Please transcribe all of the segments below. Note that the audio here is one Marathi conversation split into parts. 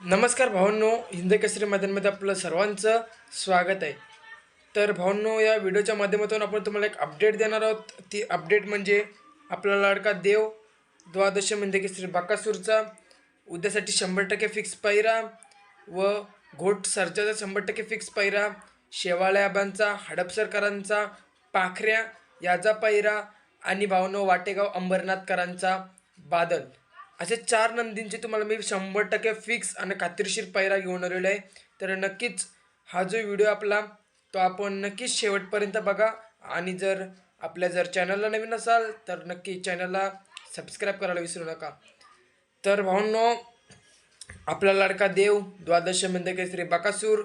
नमस्कार भावांनो हिंद केसरी मैदानमध्ये आपलं सर्वांचं स्वागत आहे. तर भावांनो या व्हिडिओच्या माध्यमातून आपण तुम्हाला एक अपडेट देणार आहोत. ती अपडेट म्हणजे आपला लाडका देव द्वादश हिंद केसरी बाकासूरचा उद्यासाठी शंभर टक्के फिक्स पायरा व घोट सर्जाचा शंभर टक्के फिक्स पायरा शेवाळ्याबांचा हडपसरकरांचा पाखऱ्या याचा पायरा आणि भावनो वाटेगाव अंबरनाथकरांचा बादल. असे चार नंदींचे तुम्हाला मी शंभर टक्के फिक्स आणि खात्रीशीर पायरा घेऊन आलेलो आहे. तर नक्कीच हा जो व्हिडिओ आपला तो आपण नक्कीच शेवटपर्यंत बघा. आणि जर आपल्या जर चॅनलला नवीन असाल तर नक्की चॅनलला सबस्क्राईब करायला विसरू नका. तर भाऊंनो आपला लाडका देव द्वादश केसरी बकासूर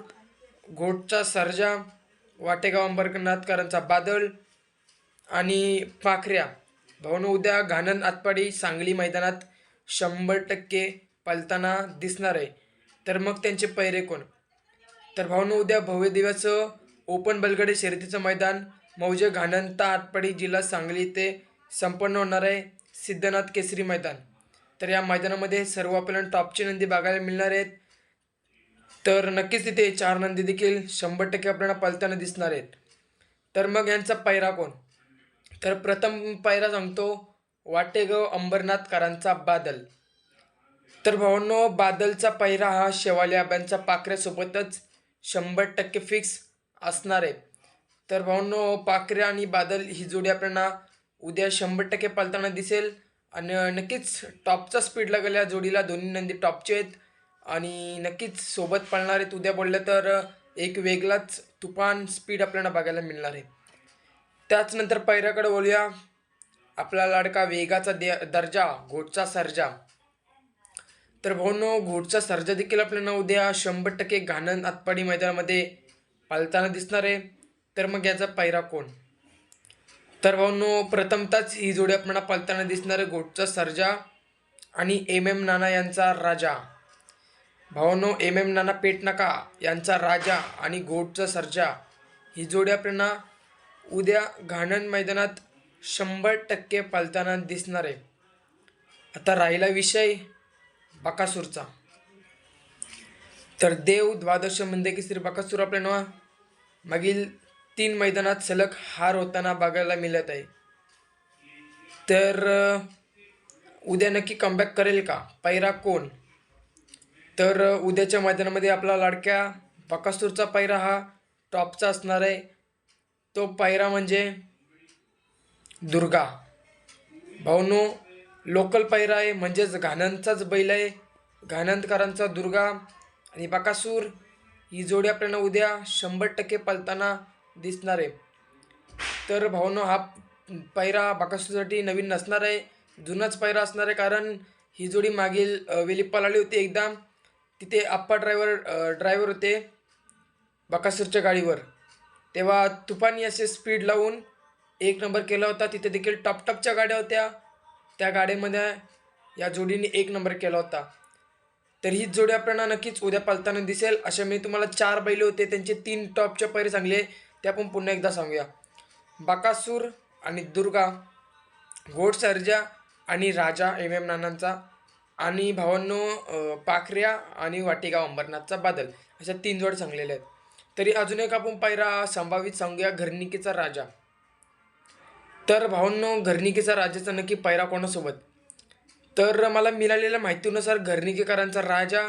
घोटचा सरजा वाटेगाव अंबरनाथकरांचा बादल आणि पाखऱ्या. भाऊनो उद्या घाणन आतपाडी सांगली मैदानात शंभर टक्के पालताना दिसणार. आहे तर मग त्यांचे पैरे कोण? तर भाऊन उद्या भव्य दिव्याचं ओपन बलगडे शर्यतीचं मैदान मौजे घाणंता आटपाडी जिल्हा सांगली इथे संपन्न होणार आहे सिद्धनाथ केसरी मैदान. तर या मैदानामध्ये सर्व आपल्याला टॉपची नंदी बघायला मिळणार आहेत. तर नक्कीच तिथे चार नंदी देखील शंभर टक्के आपल्याला पालताना दिसणार आहेत. तर मग यांचा पैरा कोण? तर प्रथम पायरा सांगतो वाटेगाव अंबरनाथकरांचा बादल. तर भावांनो बादलचा पैरा हा शेवाली आब्यांच्या पाखऱ्यासोबतच शंभर टक्के फिक्स असणार आहे. तर भावांनो पाखऱ्या आणि बादल ही जोडी आपल्याला उद्या शंभर टक्के पालताना दिसेल. आणि नक्कीच टॉपचा स्पीड लागेल या जोडीला दोन्ही नंदी टॉपचे आहेत. आणि नक्कीच सोबत पळणार आहेत. उद्या बोललं तर एक वेगळाच तुफान स्पीड आपल्याला बघायला मिळणार आहे. त्याचनंतर पैऱ्याकडे बोलूया आपला लाडका वेगाचा दे दर्जा घोटचा सर्जा. तर भाऊनो घोटचा सर्जा देखील आपल्याला उद्या शंभर टक्के घाणन आतपाडी मैदानामध्ये पालताना दिसणार आहे. तर मग याचा पायरा कोण? तर भाऊनो प्रथमतच ही जोडी आपल्याला पालताना दिसणार आहे. घोटचा सर्जा आणि एम एम नाना यांचा राजा. भावानो एम एम नाना पेटनाका यांचा राजा आणि घोटचा सर्जा. ही जोडी आपल्याला उद्या घाणन मैदानात शंभर टक्के पालताना दिसणार. आहे आता राहिला विषय बकासूरचा. तर देव द्वादश की श्री बकासूर आपल्याला मागील तीन मैदानात सलग हार होताना बघायला मिळत आहे. तर उद्या नक्की कमबॅक करेल का? पैरा कोण? तर उद्याच्या मैदानामध्ये आपला लाडक्या बकासूरचा पायरा हा टॉपचा असणार आहे. तो पायरा म्हणजे दुर्गा. भाऊनो लोकल पायरा आहे म्हणजेच घाणंदचाच बैल आहे. घाणंदकरांचा दुर्गा. आणि बकासूर ही जोडी आपल्याला उद्या शंभर टक्के पलताना दिसणार आहे. तर भाऊनो हा पायरा बकासूरसाठी नवीन नसणार आहे. जुनाच पायरा असणार आहे कारण ही जोडी मागील अ, वेली होती एकदा. तिथे आप्पा ड्रायव्हर ड्रायव्हर होते बकासूरच्या गाडीवर. तेव्हा तुफानी असे स्पीड लावून एक नंबर केला होता तिथे देखील टॉप टॉपच्या गाड्या होत्या. त्या गाडीमध्ये या जोडीने एक नंबर केला होता. तर ही जोडी आपल्याला नक्कीच उद्या पालताना दिसेल. अशा मी तुम्हाला चार बैल होते त्यांचे तीन टॉपचे पैरे सांगले ते आपण पुन्हा एकदा सांगूया. बकासूर आणि दुर्गा गोड सर्जा आणि राजा एम एम नानांचा आणि भावांनो पाखऱ्या आणि वाटेगाव अंबरनाथचा बादल. अशा तीन जोड सांगलेल्या आहेत. तरी अजून एक आपण पायरा संभावित सांगूया घरनिकीचा राजा. तर भावांनो घरणिकेचा राजाचा नक्की पायरा कोणासोबत? तर मला मिळालेल्या माहितीनुसार घरनिकेकरांचा राजा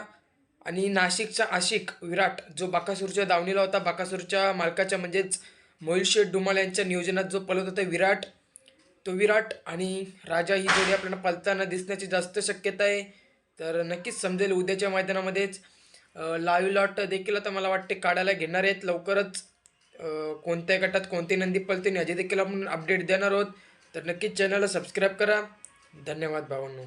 आणि नाशिकचा आशिक विराट जो बाकासूरच्या दावणीला होता. बाकासूरच्या मालकाच्या म्हणजेच मोहिलशेठ डुमाल यांच्या नियोजनात जो पळत होता विराट तो विराट आणि राजा ही जोडी आपल्याला पलताना दिसण्याची जास्त शक्यता आहे. तर नक्कीच समजेल उद्याच्या मैदानामध्येच लाईव्ह लॉट देखील आता मला वाटते काढायला घेणार आहेत. लवकरच कोणत्या गटात कोणती नंदी पलते याचे देखील आपण अपडेट देणार आहोत. तर नक्कीच चॅनलला सबस्क्राईब करा. धन्यवाद भावांनो.